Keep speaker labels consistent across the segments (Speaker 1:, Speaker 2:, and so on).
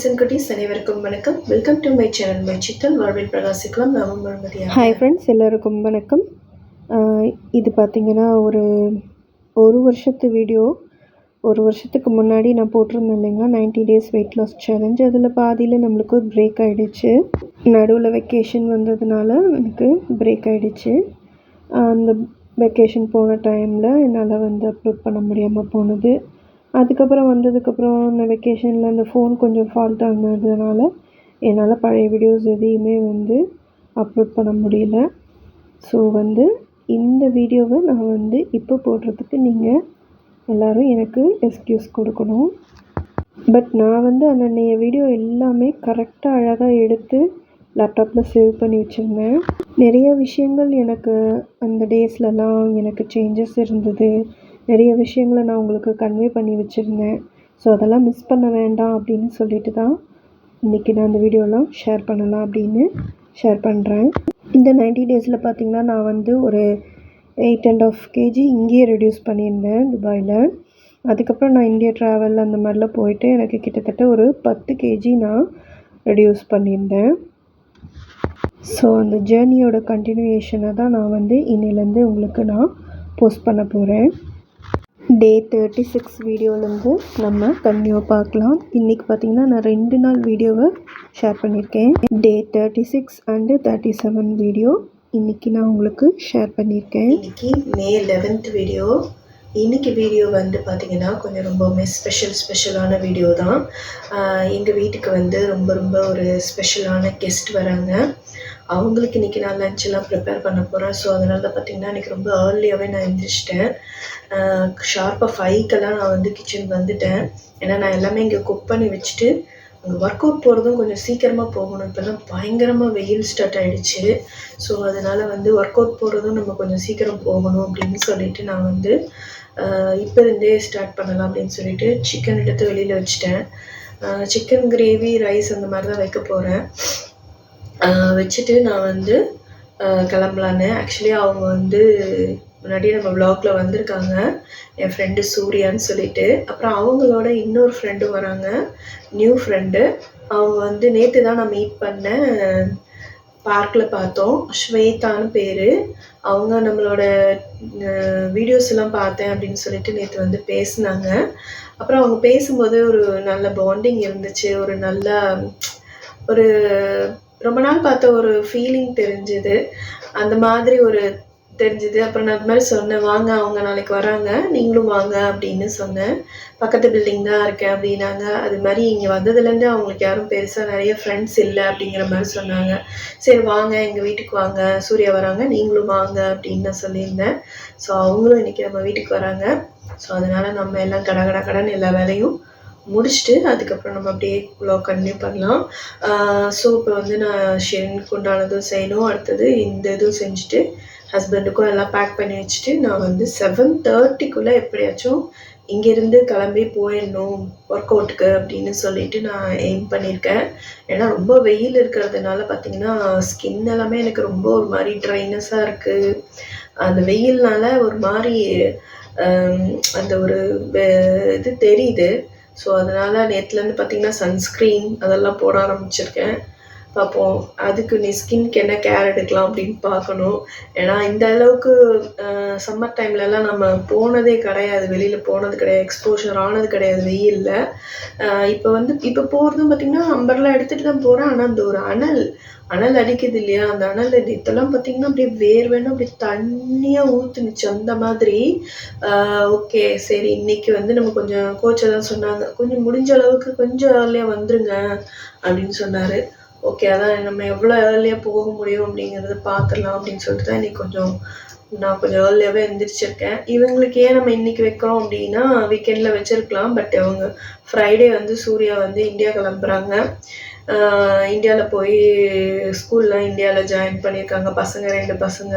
Speaker 1: Friends and குட்டீஸ் அனைவருக்கும் வணக்கம். Welcome to my channel my சித்தல் வாழ்வில் பிரகாசிக்கலாம் நாமும் முழுமதியா
Speaker 2: ஹாய் ஃப்ரெண்ட்ஸ் எல்லோருக்கும் வணக்கம். இது பார்த்திங்கன்னா ஒரு ஒரு வருஷத்து வீடியோ ஒரு வருஷத்துக்கு முன்னாடி நான் போட்டிருந்தேன் இல்லைங்களா? 90 டேஸ் வெயிட் லாஸ் சேலஞ்ச் அதில் பாதியில் நம்மளுக்கு பிரேக் ஆகிடுச்சு நடுவில் வெக்கேஷன் வந்ததுனால எனக்கு பிரேக் ஆகிடுச்சு அந்த வெக்கேஷன் போன டைமில் என்னால் வந்து அப்லோட் பண்ண முடியாமல் போனது. அதுக்கப்புறம் வந்ததுக்கப்புறம் அந்த வெக்கேஷனில் அந்த ஃபோன் கொஞ்சம் ஃபால்ட்டாக இருந்ததுனால என்னால் பழைய வீடியோஸ் எதையுமே வந்து அப்லோட் பண்ண முடியல. ஸோ வந்து இந்த வீடியோவை நான் வந்து இப்போ போடுறதுக்கு நீங்கள் எல்லோரும் எனக்கு எக்ஸ்கியூஸ் கொடுக்கணும். பட் நான் வந்து அன்னைய வீடியோ எல்லாமே கரெக்டாக அழகாக எடுத்து லேப்டாப்பில் சேவ் பண்ணி வச்சுருந்தேன். நிறைய விஷயங்கள் எனக்கு அந்த டேஸ்லலாம் எனக்கு சேஞ்சஸ் இருந்தது. நிறைய விஷயங்களை நான் உங்களுக்கு கன்வே பண்ணி வச்சுருந்தேன். ஸோ அதெல்லாம் மிஸ் பண்ண வேண்டாம் அப்படின்னு சொல்லிட்டு தான் இன்றைக்கி நான் அந்த வீடியோலாம் ஷேர் பண்ணலாம் அப்படின்னு ஷேர் பண்ணுறேன் இந்த 90 டேஸில் பார்த்திங்கன்னா நான் வந்து ஒரு எயிட் அண்ட் ஆஃப் கேஜி இங்கேயே ரெடியூஸ் பண்ணியிருந்தேன் துபாயில். அதுக்கப்புறம் நான் இந்தியா ட்ராவல் அந்த மாதிரிலாம் போயிட்டு எனக்கு கிட்டத்தட்ட ஒரு பத்து கேஜி நான் ரெடியூஸ் பண்ணியிருந்தேன். ஸோ அந்த ஜேர்னியோட கண்டினியூஷனை தான் நான் வந்து இன்னிலேருந்து உங்களுக்கு நான் போஸ்ட் பண்ண போகிறேன் டே தேர்ட்டி சிக்ஸ் வீடியோலேருந்து நம்ம கன்னியூ பார்க்கலாம். இன்றைக்கி பார்த்தீங்கன்னா நான் ரெண்டு நாள் வீடியோவை ஷேர் பண்ணியிருக்கேன். Day thirty six and thirty seven video இன்றைக்கி நான் உங்களுக்கு ஷேர் பண்ணியிருக்கேன்.
Speaker 1: இன்றைக்கி மே லெவன்த் வீடியோ இன்னைக்கு வீடியோ வந்து பார்த்திங்கன்னா கொஞ்சம் ரொம்பவுமே ஸ்பெஷல் ஸ்பெஷலான வீடியோ தான். எங்கள் வீட்டுக்கு வந்து ரொம்ப ரொம்ப ஒரு ஸ்பெஷலான கெஸ்ட் வராங்க. அவங்களுக்கு இன்றைக்கி நான் லஞ்செல்லாம் ப்ரிப்பேர் பண்ண போகிறேன் ஸோ அதனால் பார்த்தீங்கன்னா இன்றைக்கி ரொம்ப ஏர்லியாகவே நான் எழுந்திரிச்சிட்டேன் ஷார்ப்பாக ஃபைவ்க்கெல்லாம் நான் வந்து கிச்சன் வந்துட்டேன். ஏன்னா நான் எல்லாமே இங்கே குக் பண்ணி வச்சுட்டு அங்கே ஒர்க் அவுட் போகிறதும் கொஞ்சம் சீக்கிரமாக போகணும். இப்போல்லாம் பயங்கரமாக வெயில் ஸ்டார்ட் ஆகிடுச்சு ஸோ அதனால் வந்து ஒர்க் அவுட் போகிறதும் நம்ம கொஞ்சம் சீக்கிரம் போகணும் அப்படின்னு சொல்லிட்டு நான் வந்து இப்போ இருந்தே ஸ்டார்ட் பண்ணலாம் அப்படின்னு சொல்லிட்டு சிக்கன் எடுத்து வெளியில் வச்சுட்டேன். சிக்கன் கிரேவி ரைஸ் அந்த மாதிரி தான் வைக்க போகிறேன் வச்சுட்டு நான் வந்து கிளம்பலான்னு. ஆக்சுவலி அவங்க வந்து முன்னாடியே நம்ம vlogல வந்திருக்காங்க. என் ஃப்ரெண்டு சூர்யான்னு சொல்லிட்டு. அப்புறம் அவங்களோட இன்னொரு ஃப்ரெண்டும் வராங்க. நியூ ஃப்ரெண்டு அவங்க வந்து நேற்று தான் நான் மீட் பண்ணேன் பார்க்கில் பார்த்தோம். ஸ்வேதான்னு பேர். அவங்க நம்மளோட வீடியோஸ் எல்லாம் பார்த்தேன் அப்படின்னு சொல்லிட்டு நேற்று வந்து பேசினாங்க. அப்புறம் அவங்க பேசும்போது ஒரு நல்ல பாண்டிங் இருந்துச்சு. ஒரு நல்ல ஒரு ரொம்ப நாள் பார்த்த ஒரு ஃபீலிங் தெரிஞ்சுது. அந்த மாதிரி ஒரு தெரிஞ்சுது. அப்புறம் நான் அது மாதிரி சொன்னேன் வாங்க அவங்க நாளைக்கு வராங்க. நீங்களும் வாங்க அப்படின்னு சொன்னேன். பக்கத்து பில்டிங் தான் இருக்கேன் அப்படின்னாங்க. அது மாதிரி இங்கே வந்ததுலேருந்து அவங்களுக்கு யாரும் பெருசாக நிறைய ஃப்ரெண்ட்ஸ் இல்லை அப்படிங்கிற மாதிரி சொன்னாங்க. சரி வாங்க எங்கள் வீட்டுக்கு வாங்க. சூர்யா வராங்க. நீங்களும் வாங்க அப்படின்னு நான் சொல்லியிருந்தேன். ஸோ அவங்களும் இன்றைக்கி நம்ம வீட்டுக்கு வராங்க. ஸோ அதனால் நம்ம எல்லாம் கட கட கடன் எல்லா வேலையும் முடிச்சுட்டு அதுக்கப்புறம் நம்ம அப்படியே vlog கன்டினியூ பண்ணலாம். ஸோ இப்போ வந்து நான் ஷெரனுக்கு உண்டானதும் செய்யணும். அடுத்தது இந்த இதுவும் செஞ்சுட்டு ஹஸ்பண்டுக்கும் எல்லாம் பேக் பண்ணி வச்சுட்டு நான் வந்து செவன் தேர்ட்டிக்குள்ளே எப்படியாச்சும் இங்கேருந்து கிளம்பி போயிடணும் ஒர்க் அவுட்டுக்கு அப்படின்னு சொல்லிட்டு நான் எய்ம் பண்ணியிருக்கேன். ஏன்னா ரொம்ப வெயில் இருக்கிறதுனால பார்த்தீங்கன்னா ஸ்கின் எல்லாமே எனக்கு ரொம்ப ஒரு மாதிரி ட்ரைனஸாக இருக்குது அந்த வெயில்னால ஒரு மாதிரி அந்த ஒரு இது தெரியுது. ஸோ அதனால் நேற்றுலேருந்து பார்த்தீங்கன்னா சன்ஸ்க்ரீன் அதெல்லாம் போட ஆரம்பிச்சிருக்கேன். பார்ப்போம் அதுக்கு நீ ஸ்கின்க்கு என்ன கேர் எடுக்கலாம் அப்படின்னு பார்க்கணும். ஏன்னா இந்த அளவுக்கு சம்மர் டைம்லலாம் நம்ம போனதே கிடையாது. வெளியில் போனது கிடையாது. எக்ஸ்போஷர் ஆனது கிடையாது. வெயிலில். இப்போ வந்து இப்போ போகிறதும் பார்த்திங்கன்னா அம்பர்லாம் எடுத்துகிட்டு தான் போகிறேன் ஆனால் அந்த ஒரு அனல் அனல் அடிக்குது இல்லையா? அந்த அனல் இதெல்லாம் பார்த்திங்கன்னா அப்படியே வேர்வேன்னு அப்படியே தண்ணியாக ஊற்றுனுச்சு அந்த மாதிரி ஓகே சரி இன்னைக்கு வந்து நம்ம கொஞ்சம் கோச்சை தான் சொன்னாங்க. கொஞ்சம் முடிஞ்ச அளவுக்கு கொஞ்சம் ஏர்லியாக வந்துருங்க அப்படின்னு சொன்னார். ஓகே அதான் நம்ம எவ்வளோ ஏர்லியாக போக முடியும் அப்படிங்கிறத பார்த்துடலாம் அப்படின்னு சொல்லிட்டு தான் இன்னைக்கு கொஞ்சம் நான் கொஞ்சம் ஏர்லியாகவே எழுந்திரிச்சிருக்கேன் இவங்களுக்கு ஏன் நம்ம இன்னைக்கு வைக்கிறோம் அப்படின்னா வீக்கெண்டில் வச்சுருக்கலாம் பட் அவங்க ஃப்ரைடே வந்து சூர்யா வந்து இந்தியா கிளம்புறாங்க. இந்தியாவில் போய் ஸ்கூல்லாம் இந்தியாவில் ஜாயின் பண்ணியிருக்காங்க பசங்க ரெண்டு பசங்க.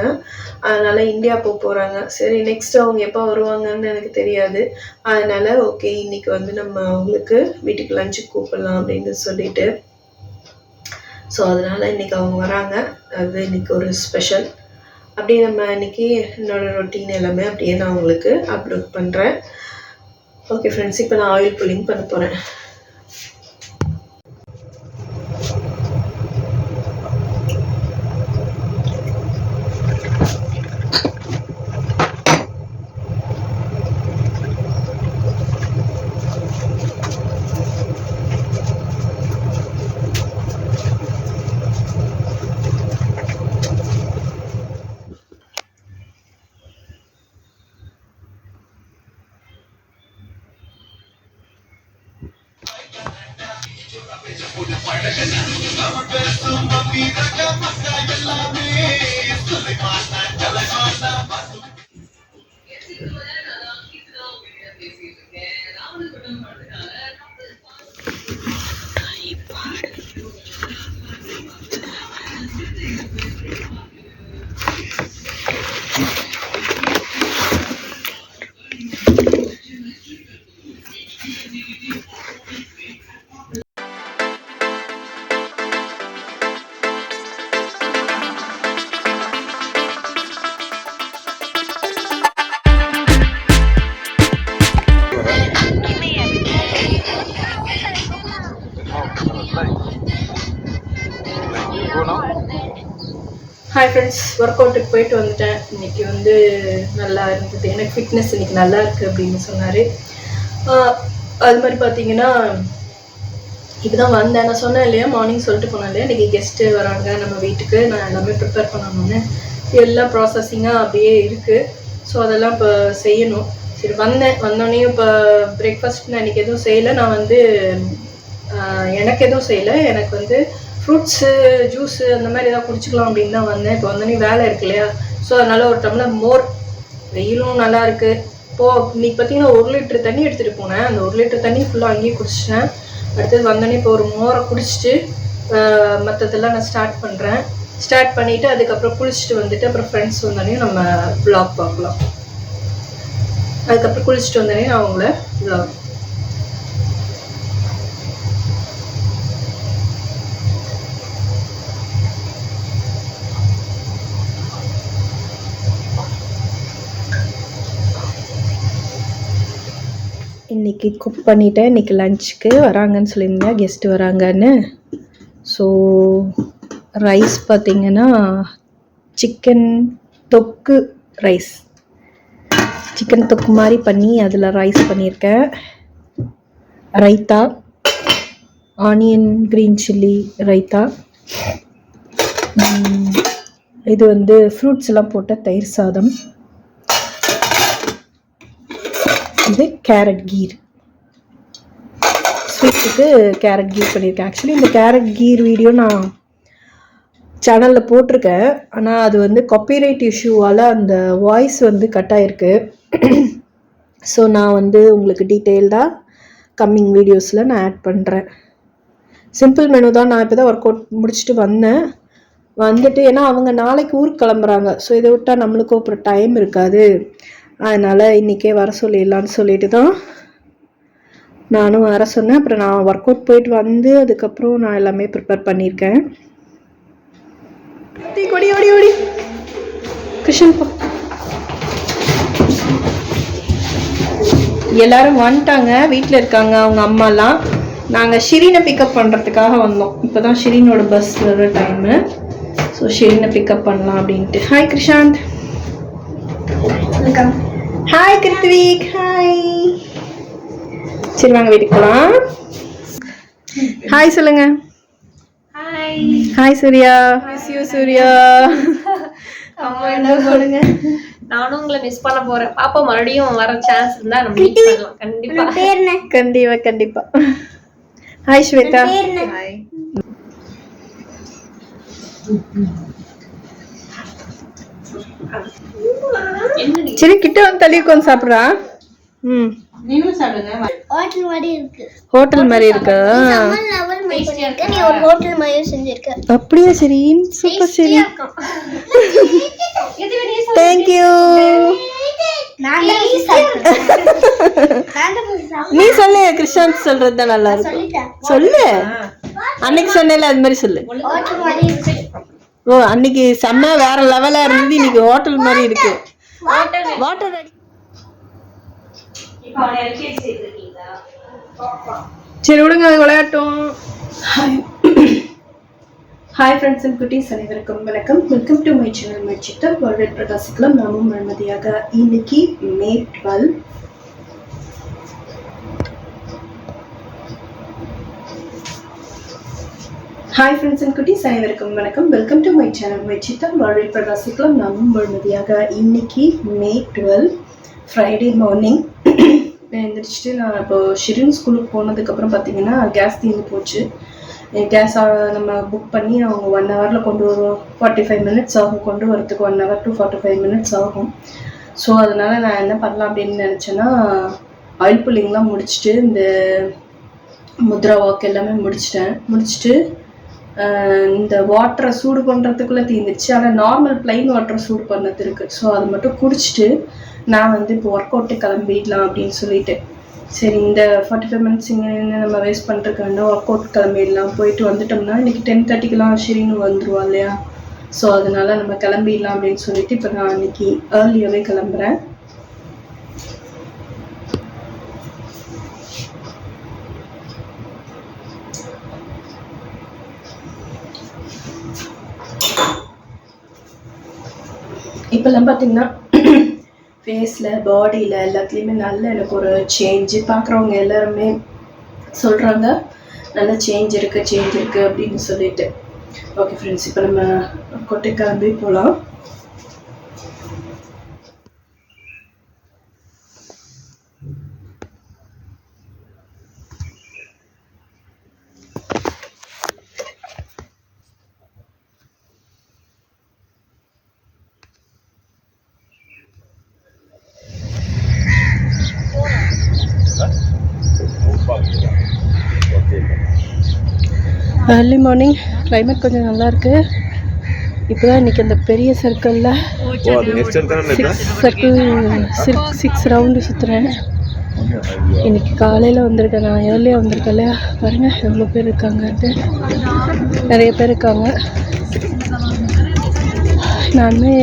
Speaker 1: அதனால் இந்தியா போக போகிறாங்க சரி நெக்ஸ்ட் அவங்க எப்போ வருவாங்கன்னு எனக்கு தெரியாது. அதனால் ஓகே இன்னைக்கு வந்து நம்ம அவங்களுக்கு வீட்டுக்கு லஞ்சுக்கு கூப்பிடலாம் அப்படின்னு சொல்லிட்டு ஸோ அதனால் இன்னைக்கு அவங்க வராங்க. அது இன்னைக்கு ஒரு ஸ்பெஷல் அப்படியே நம்ம இன்னைக்கு என்னோட ரொட்டீன் எல்லாமே அப்படியே நான் உங்களுக்கு அப்லோட் பண்ணுறேன் ஓகே ஃப்ரெண்ட்ஸ் இப்போ நான் ஆயில் புல்லிங் பண்ண போகிறேன்
Speaker 3: போயிட்டு வந்துட்டேன். இன்னைக்கு வந்து நல்லா இருந்தது. எனக்கு ஃபிட்னஸ் இன்னைக்கு நல்லா இருக்குது அப்படின்னு சொன்னார். அது மாதிரி பார்த்தீங்கன்னா இப்போ தான் வந்தேன். நான் சொன்னேன் இல்லையா மார்னிங் சொல்லிட்டு போனேன் இல்லையா இன்றைக்கி கெஸ்ட்டு வராங்க நம்ம வீட்டுக்கு. நான் எல்லாமே ப்ரிப்பேர் பண்ணணும்னு. எல்லாம் ப்ராசஸிங்காக அப்படியே இருக்குது ஸோ அதெல்லாம் இப்போ செய்யணும். சரி வந்தேன். வந்தோடனே இப்போ பிரேக்ஃபாஸ்ட் நான் இன்றைக்கி எதுவும் செய்யலை. நான் வந்து எனக்கு எதுவும் செய்யலை. எனக்கு வந்து ஃப்ரூட்ஸு ஜூஸு அந்த மாதிரி ஏதாவது குடிச்சிக்கலாம் அப்படின்னு தான் வந்தேன். இப்போ வந்தோடனே வேலை இருக்கு இல்லையா? ஸோ அதனால் ஒரு டம்ளர் மோர் வெயிலும் நல்லா இருக்கு. இப்போ இன்னைக்கு பார்த்தீங்கன்னா ஒரு லிட்டர் தண்ணி எடுத்துகிட்டு போனேன். அந்த ஒரு லிட்டர் தண்ணி ஃபுல்லாக அங்கேயே குடிச்சிட்டேன். அடுத்தது வந்தோடனே இப்போ ஒரு மோரை குடிச்சிட்டு மற்றதெல்லாம் நான் ஸ்டார்ட் பண்ணுறேன் ஸ்டார்ட் பண்ணிவிட்டு அதுக்கப்புறம் குளிச்சுட்டு வந்துட்டு அப்புறம் ஃப்ரெண்ட்ஸ் வந்தோடனே நம்ம ப்ளாக் பார்க்கலாம். அதுக்கப்புறம் குளிச்சுட்டு வந்தோடனே நான் அவங்கள ப்ளாக் இன்றைக்கி குக் பண்ணிட்டேன். இன்றைக்கி லஞ்சுக்கு வராங்கன்னு சொல்லியிருந்தேன் கெஸ்ட்டு வராங்கன்னு. ஸோ ரைஸ் பார்த்திங்கன்னா சிக்கன் தொக்கு ரைஸ் சிக்கன் தொக்கு மாதிரி பண்ணி அதில் ரைஸ் பண்ணியிருக்கேன். Raita onion green chilli raita. இது வந்து ஃப்ரூட்ஸ் எல்லாம் போட்ட தயிர் சாதம். இது கேரட் கீர். ஸ்வீட்டுக்கு கேரட் கீர் பண்ணியிருக்கேன். ஆக்சுவலி இந்த கேரட் கீர் வீடியோ நான் சேனலில் போட்டிருக்கேன். ஆனால் அது வந்து காப்பிரைட் இஷ்யூவால் அந்த வாய்ஸ் வந்து கட் ஆகிருக்கு ஸோ நான் வந்து உங்களுக்கு டீட்டெயில்டாக கம்மிங் வீடியோஸில் நான் ஆட் பண்ணுறேன் சிம்பிள் மெனு தான் நான் இப்போ தான் ஒர்க் அவுட் முடிச்சுட்டு வந்தேன். வந்துட்டு ஏன்னா அவங்க நாளைக்கு ஊருக்கு கிளம்புறாங்க. ஸோ இதை விட்டால் நம்மளுக்கும் அப்புறம் டைம் இருக்காது. அதனால் இன்றைக்கே வர சொல்லிடலான்னு சொல்லிட்டு தான் நானும் வர சொன்னேன். அப்புறம் நான் ஒர்க் அவுட் போயிட்டு வந்து அதுக்கப்புறம் நான் எல்லாமே ப்ரிப்பேர் பண்ணியிருக்கேன். ஓடி ஓடி ஓடி கிருஷ்ணன் போ. எல்லாரும் வந்துட்டாங்க. வீட்டில் இருக்காங்க அவங்க அம்மாலாம். நாங்கள் ஷிரீனை பிக்கப் பண்ணுறதுக்காக வந்தோம். இப்போ தான் ஷிரீனோட பஸ் வர டைமு ஸோ ஷிரீனை பிக்கப் பண்ணலாம் அப்படின்ட்டு. Hi Krishanth welcome hi Krithvik hi சரி வாங்க வீட்டுக்கு போகலாம் ஹாய் சொல்லுங்க.
Speaker 4: Hi
Speaker 3: hi Surya. Miss you Surya.
Speaker 4: அம்மா என்ன போடுங்க நானும் உங்களை மிஸ் பண்ண போறேன். பாப்பா மறுபடியும் வர சான்ஸ் இருந்தா நம்ம மீட் பண்ணலாம். கண்டிப்பா.
Speaker 3: கண்டிப்பா கண்டிப்பா. ஹாய் ஸ்வேதா. ஹாய் சரி கிட்ட வந்து தள்ளி உட்காந்து சாப்பிட்றா. ம்.
Speaker 5: ஹோட்டல் மாதிரி இருக்கு.
Speaker 3: ஹோட்டல் மாதிரி இருக்கா?
Speaker 5: கமல் லெவல் மாதிரி பண்ணிருக்க நீ ஒரு ஹோட்டல் மாதிரி செஞ்சிருக்க.
Speaker 3: அப்படியா சரி? சூப்பர் சரி.
Speaker 5: போய் சாப்பிட்டேன்.
Speaker 3: நீ சொல்லு கிருஷ்ணாந்த் சொல்றது தான் நல்லா இருக்கும். சொல்லு. அன்னைக்கு சொன்னேல அது மாதிரி சொல்லு.
Speaker 5: ஹோட்டல் மாதிரி இருக்கு.
Speaker 3: ஓ அன்னைக்கு செம்ம வேற லெவலா இருந்தது இன்னைக்கு ஹோட்டல் மாதிரி இருக்கு. வாட்டர் அடி சரி விடுங்க அது விளையாட்டும். ஹாய் ஃப்ரெண்ட்ஸ் அண்ட் குட்டீஸ் அனைவருக்கும் வணக்கம். Welcome to my channel my Siddhar world பிரகாசிக்கலாம். நாமும் மன்மதியாக இன்னைக்கு மே டுவெல். ஹாய் ஃப்ரெண்ட்ஸ் அண்ட் குட்டீஸ் அனைவருக்கும் வணக்கம். Welcome to my channel my Siddhar world பிரகாசிக்கலாம். நாமும் முழுமதியாக இன்னைக்கு மே டுவெல். ஃப்ரைடே மார்னிங் எழுந்திரிச்சிட்டு நான் இப்போ ஷிரின் ஸ்கூலுக்கு போனதுக்கப்புறம் பார்த்தீங்கன்னா கேஸ் தீர்ந்து போச்சு. கேஸ் நம்ம புக் பண்ணி அவங்க ஒன் ஹவரில் கொண்டு வருவோம். ஃபார்ட்டி ஃபைவ் மினிட்ஸ் ஆகும். கொண்டு வரத்துக்கு one hour to forty five minutes ஆகும். ஸோ அதனால் நான் என்ன பண்ணலாம் அப்படின்னு நினச்சேன்னா ஆயில் புல்லிங்லாம் முடிச்சுட்டு இந்த முத்ரா வாக் எல்லாமே முடிச்சிட்டேன். முடிச்சுட்டு இந்த வாட்டரை சூடு பண்ணுறதுக்குள்ளே தீர்ந்துச்சு ஆனால் நார்மல் பிளைன் வாட்டரை சூடு பண்ணது இருக்குது ஸோ அதை மட்டும் குடிச்சிட்டு நான் வந்து இப்போ ஒர்க் அவுட்டு கிளம்பிடலாம் அப்படின்னு சொல்லிட்டு. சரி இந்த ஃபார்ட்டி ஃபைவ் மினிட்ஸ் இங்கே நின்று நம்ம வேஸ்ட் பண்ணுறதுக்கு வேண்டாம் ஒர்க் அவுட் கிளம்பிடலாம். போயிட்டு வந்துட்டோம்னா இன்றைக்கி டென் தேர்ட்டிக்கெலாம் ஷிரின்னு வந்துருவா இல்லையா? ஸோ அதனால் நம்ம கிளம்பிடலாம் அப்படின்னு சொல்லிட்டு இப்போ நான் இன்னைக்கு ஏர்லியாகவே கிளம்புறேன். இப்போல்லாம் பார்த்தீங்கன்னா ஃபேஸில் பாடியில் எல்லாத்துலேயுமே நல்ல எனக்கு ஒரு சேஞ்சு பார்க்குறவங்க எல்லாருமே சொல்கிறாங்க நல்ல சேஞ்ச் இருக்குது சேஞ்ச் இருக்குது அப்படின்னு சொல்லிட்டு. ஓகே ஃப்ரெண்ட்ஸ் இப்போ நம்ம கொட்டை கிளம்பி போகலாம் ஏர்லி மார்னிங் கிளைமேட் கொஞ்சம் நல்லா இருக்கு இப்போ தான் இன்றைக்கி அந்த பெரிய சர்க்கிளில் சர்க்கிள் சிக்ஸ் சிக்ஸ் ரவுண்டு சுற்றுறேன் இன்னைக்கு காலையில் வந்திருக்கேன். நான் ஏர்லியாக வந்திருக்கேன் இல்லையா? பாருங்கள் எவ்வளோ பேர் இருக்காங்கன்ட்டு. நிறைய பேர் இருக்காங்க. நானுமே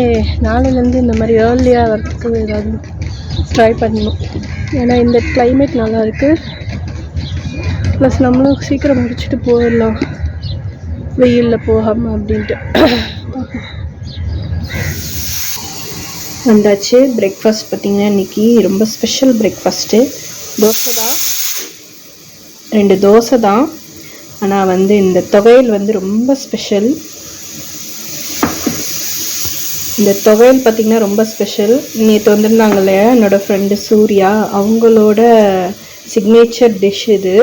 Speaker 3: நாளையிலேருந்து இந்த மாதிரி ஏர்லியாக வரத்துக்கு ஏதாவது ட்ரை பண்ணணும். ஏன்னா இந்த கிளைமேட் நல்லா இருக்குது ப்ளஸ் நம்மளும் சீக்கிரம் முடிச்சுட்டு போயிடலாம். வெயிலில் போகாமல் அப்படின்ட்டு. வந்தாச்சு. பிரேக்ஃபாஸ்ட் பார்த்தீங்கன்னா இன்றைக்கி ரொம்ப ஸ்பெஷல் பிரேக்ஃபாஸ்ட்டு தோசை தான். ரெண்டு தோசை தான். ஆனால் வந்து இந்த துவையல் வந்து ரொம்ப ஸ்பெஷல் இந்த துவையல் பார்த்திங்கன்னா ரொம்ப ஸ்பெஷல் நேற்று வந்திருந்தாங்க இல்லையா? என்னோடய ஃப்ரெண்டு சூர்யா. அவங்களோட சிக்னேச்சர் டிஷ் இது.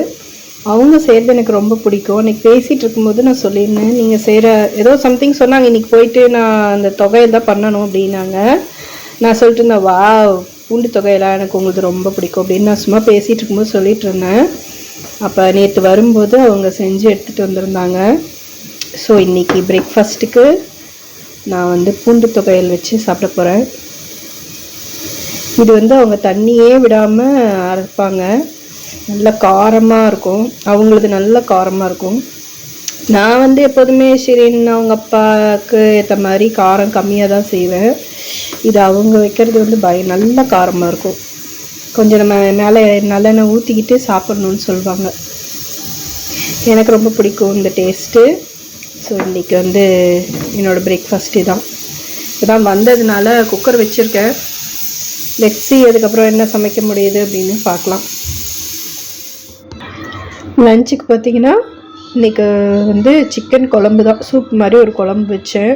Speaker 3: அவங்க செய்கிறது எனக்கு ரொம்ப பிடிக்கும். இன்றைக்கி பேசிகிட்டு இருக்கும்போது நான் சொல்லியிருந்தேன் நீங்கள் செய்கிற ஏதோ சம்திங் சொன்னாங்க இன்றைக்கி போயிட்டு நான் அந்த தொகையில் தான் பண்ணணும் அப்படின்னாங்க. நான் சொல்லிட்டு இருந்தேன் வா பூண்டு தொகையெல்லாம் எனக்கு உங்களுக்கு ரொம்ப பிடிக்கும் அப்படின்னு நான் சும்மா பேசிகிட்டு இருக்கும்போது சொல்லிட்டு இருந்தேன். அப்போ நேற்று வரும்போது அவங்க செஞ்சு எடுத்துகிட்டு வந்திருந்தாங்க. ஸோ இன்றைக்கி பிரேக்ஃபாஸ்ட்டுக்கு நான் வந்து பூண்டு தொகையல் வச்சு சாப்பிட போகிறேன் இது வந்து அவங்க தண்ணியே விடாமல் அரைப்பாங்க. நல்ல காரமாக இருக்கும். அவங்களது நல்ல காரமாக இருக்கும். நான் வந்து எப்போதுமே ஷிரின் அவங்க அப்பாவுக்கு ஏற்ற மாதிரி காரம் கம்மியாக தான் செய்வேன். இது அவங்க வைக்கிறது வந்து பய நல்ல காரமாக இருக்கும். கொஞ்சம் நம்ம மேலே நல்லெண்ணெய் ஊற்றிக்கிட்டு சாப்பிட்ணுன்னு சொல்லுவாங்க எனக்கு ரொம்ப பிடிக்கும் இந்த டேஸ்ட்டு. ஸோ இன்றைக்கி வந்து என்னோடய பிரேக்ஃபாஸ்ட்டு தான் இப்போ தான் வந்ததுனால குக்கர் வச்சுருக்கேன். லெட்ஸி அதுக்கப்புறம் என்ன சமைக்க முடியுது அப்படின்னு பார்க்கலாம். லஞ்சுக்கு பார்த்தீங்கன்னா இன்றைக்கி வந்து சிக்கன் குழம்பு தான். சூப் மாதிரி ஒரு குழம்பு வச்சேன்.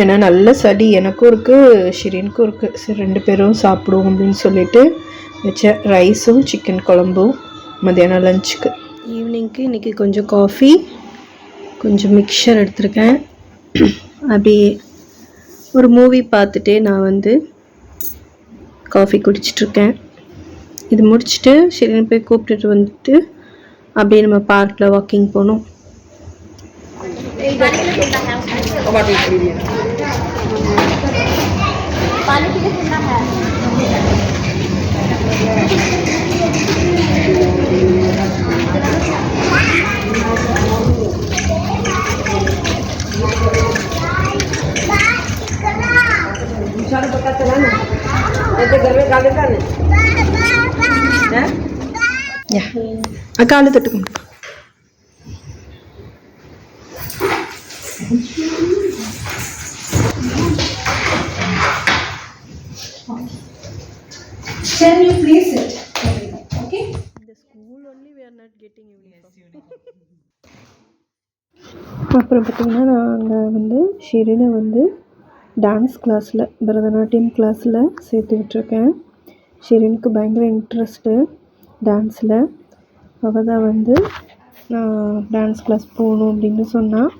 Speaker 3: ஏன்னா நல்ல சளி. எனக்கும் இருக்குது ஷிரீனுக்கும் இருக்குது சரி ரெண்டு பேரும் சாப்பிடுவோம் அப்படின்னு சொல்லிட்டு வச்சேன். ரைஸும் சிக்கன் குழம்பும் மத்தியானம் லஞ்சுக்கு ஈவினிங்க்கு இன்றைக்கி கொஞ்சம் காஃபி கொஞ்சம் மிக்சர் எடுத்திருக்கேன். அப்படியே ஒரு மூவி பார்த்துட்டே நான் வந்து காஃபி குடிச்சிட்ருக்கேன் இது முடிச்சுட்டு சரி போய் கூப்பிட்டுட்டு வந்துட்டு அப்படியே நம்ம பார்க்கில் வாக்கிங் போகணும்
Speaker 5: पानी कितने ठंडा है
Speaker 3: யா அக்காலு தொட்டுக்கணும்
Speaker 5: Can you please. Sit? Okay.
Speaker 2: அப்புறம் பார்த்திங்கன்னா நாங்கள் வந்து ஷிரினை வந்து டான்ஸ் கிளாஸில் பரதநாட்டியம் கிளாஸில் சேர்த்து விட்டுருக்கேன். ஷிரினுக்கு பயங்கர இன்ட்ரெஸ்ட்டு டான்ஸில் அவள் தான் வந்து நான் டான்ஸ் கிளாஸ் போகணும் அப்படின்னு சொன்னால்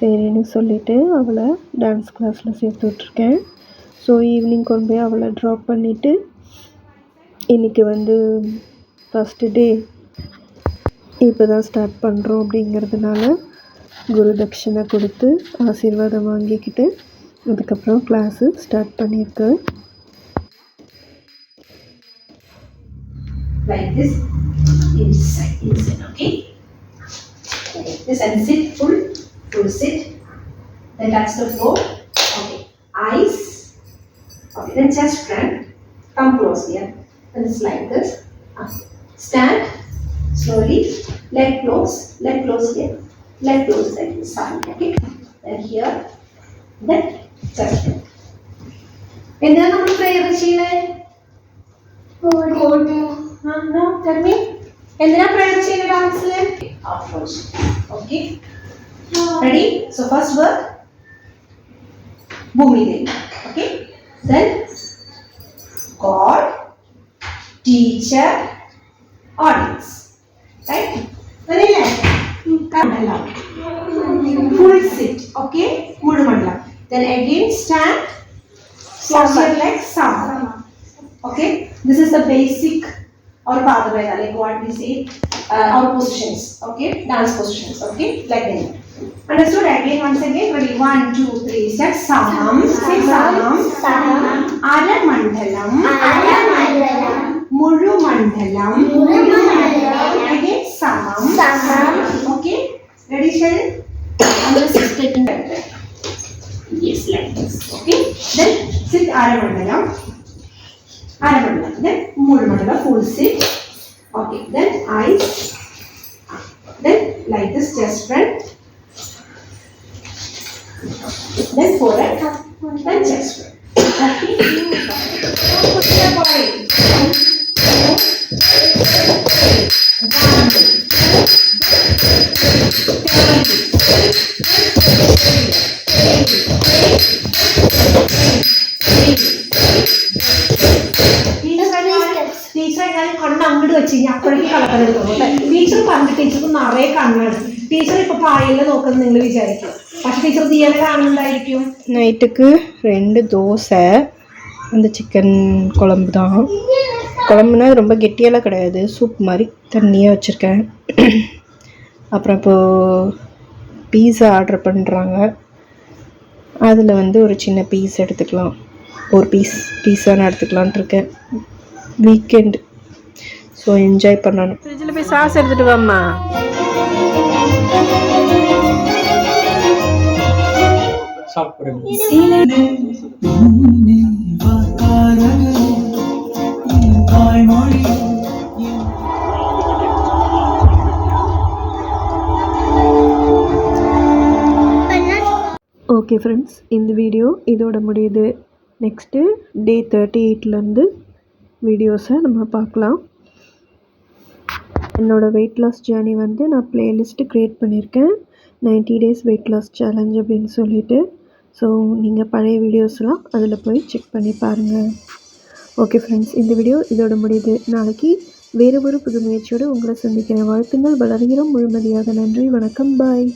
Speaker 2: சரின்னு சொல்லிவிட்டு அவளை டான்ஸ் கிளாஸில் சேர்த்து விட்ருக்கேன் ஸோ ஈவினிங் கொண்டு போய் அவளை ட்ராப் பண்ணிவிட்டு இன்றைக்கி வந்து ஃபஸ்ட்டு டே இப்போ தான் ஸ்டார்ட் பண்ணுறோம் அப்படிங்கிறதுனால குரு தட்சிணை கொடுத்து ஆசீர்வாதம் வாங்கிக்கிட்டு அதுக்கப்புறம் கிளாஸு ஸ்டார்ட் பண்ணியிருக்கேன்.
Speaker 6: like this inside inside okay like this and sit full full sit then touch the floor okay eyes okay then chest front come close here and it's like this Ah. stand slowly leg close leg close here leg close like this side okay then here then chest front എന്തിനാ നമ്മൾ prayer ചെയ്യുന്നത് No, no, tell me. എന്തിനാ prayer ചെയ്യുന്ന ഡാൻസിൽ okay ready so first work Bhoomi Devi okay then god teacher audience right വരില്ലേ കണ്ടല്ലാം full sit okay മുഴുമണ്ഡലം then again stand Cross your legs, sama. Okay, this is the basic और बाद में वाले what we say our positions okay dance positions okay like that understood again once again we 1 2 3 set सहम से सहम सहम आर्य मंडलम आर्य मंडलम मुरु मंडलम मुरु mandalam again samam samam okay ready shall understanding yes like this okay then sit Ardha mandalam Ara mandal then Mool mandal full see okay then eye then like this chest front then forehead then chest front happy teacher ഇപ്പൊ പായല്ല നോക്കുന്നത് നിങ്ങൾ വിചാരിക്കും പക്ഷെ teacher തീയനെ കാണുന്നുണ്ടായിരിക്കും
Speaker 2: நைட்டுக்கு ரெண்டு தோசை அந்த chicken குழம்பு தான் குழம்புனா ரொம்ப கெட்டியெல்லாம் கிடையாது சூப் மாதிரி தண்ணியாக வச்சுருக்கேன் அப்புறம் இப்போது பீஸா ஆர்டர் பண்ணுறாங்க அதில் வந்து ஒரு சின்ன பீஸ் எடுத்துக்கலாம் ஒரு பீஸ் பீஸான்னு எடுத்துக்கலான்ட்டு இருக்கேன் வீக்கெண்ட் ஸோ என்ஜாய் பண்ணணும் ஃப்ரிட்ஜில் போய் சாஸ் எடுத்துகிட்டு வாம்மா ஓகே ஃப்ரெண்ட்ஸ் இந்த வீடியோ இதோட முடியுது. நெக்ஸ்ட்டு டே தேர்ட்டி எயிட்லேருந்து வீடியோஸை நம்ம பார்க்கலாம். என்னோடய வெயிட் லாஸ் ஜேர்னி வந்து நான் ப்ளேலிஸ்ட்டு க்ரியேட் பண்ணியிருக்கேன். 90 டேஸ் வெயிட் லாஸ் சேலஞ்ச் அப்படின்னு சொல்லிட்டு. ஸோ நீங்கள் பழைய வீடியோஸ்லாம் அதில் போய் செக் பண்ணி பாருங்கள் ஓகே ஃப்ரெண்ட்ஸ் இந்த வீடியோ இதோட முடியுது. நாளைக்கு வேறு ஒரு புது முயற்சியோடு உங்களை சந்திக்கிறேன். வாழ்த்துங்கள் வளர்கிறோம். முழுமதியாக நன்றி வணக்கம் பாய்